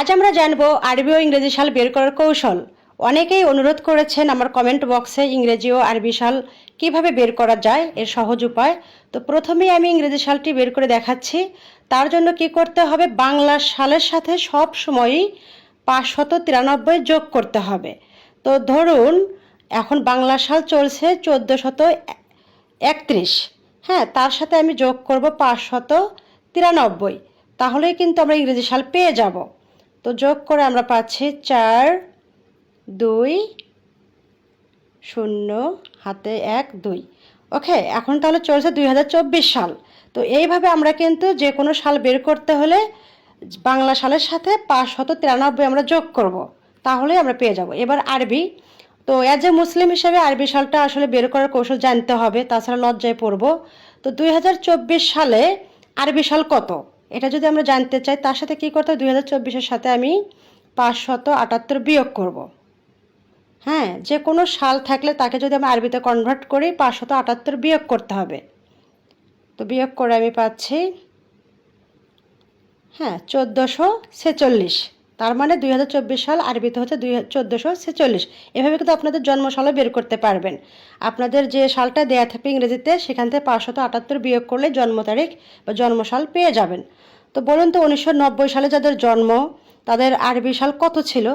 আজ আমরা জানব আরবি ও ইংরেজি সাল বের করার কৌশল। অনেকেই অনুরোধ করেছেন আমার কমেন্ট বক্সে ইংরেজি ও আরবি সাল কীভাবে বের করা যায়, এর সহজ উপায়। তো প্রথমেই আমি ইংরেজি সালটি বের করে দেখাচ্ছি। তার জন্য কি করতে হবে? বাংলা সালের সাথে সব সময়ই পাঁচশত তিরানব্বই যোগ করতে হবে। তো ধরুন, এখন বাংলা সাল চলছে চোদ্দ শত একত্রিশ। হ্যাঁ তার সাথে আমি যোগ করব পাঁচশত তিরানব্বই। তাহলেই কিন্তু আমরা ইংরেজি সাল পেয়ে যাব। তো যোগ করে আমরা পাচ্ছি চার, দুই, শূন্য, হাতে এক, দুই। ওকে, এখন তাহলে চলছে দুই হাজার চব্বিশ সাল। তো এইভাবে আমরা কিন্তু যে কোনো সাল বের করতে হলে বাংলা সালের সাথে পাঁচশত তিরানব্বই আমরা যোগ করব। তাহলেই আমরা পেয়ে যাব। এবার আরবি। তো অ্যাজ এ মুসলিম হিসেবে আরবি সালটা আসলে বের করার কৌশল জানতে হবে, তাছাড়া লজ্জায় পড়ব। তো দুই হাজার চব্বিশ সালে আরবি সাল কত? এটা যদি আমরা জানতে চাই, তার সাথে কী করতে হবে? দুই হাজার চব্বিশের সাথে আমি পাঁচশত আটাত্তর বিয়োগ করব। হ্যাঁ যে কোনো সাল থাকলে তাকে যদি আমি আরবিতে কনভার্ট করি, পাঁচশত আটাত্তর বিয়োগ করতে হবে। তো বিয়োগ করে আমি পাচ্ছি হ্যাঁ চোদ্দোশো ছেচল্লিশ। তার মানে দুই হাজার চব্বিশ সাল আরবিতে হচ্ছে দুই চোদ্দোশো ছেচল্লিশ। এভাবে কিন্তু আপনাদের জন্মসালও বের করতে পারবেন। আপনাদের যে সালটা দেয়া থাকবে ইংরেজিতে, সেখান থেকে পাঁচশত আটাত্তর বিয়োগ করলে জন্ম তারিখ বা জন্মসাল পেয়ে যাবেন। তো বলুন তো উনিশশো নব্বই সালে যাদের জন্ম, তাদের আরবি সাল কত ছিল?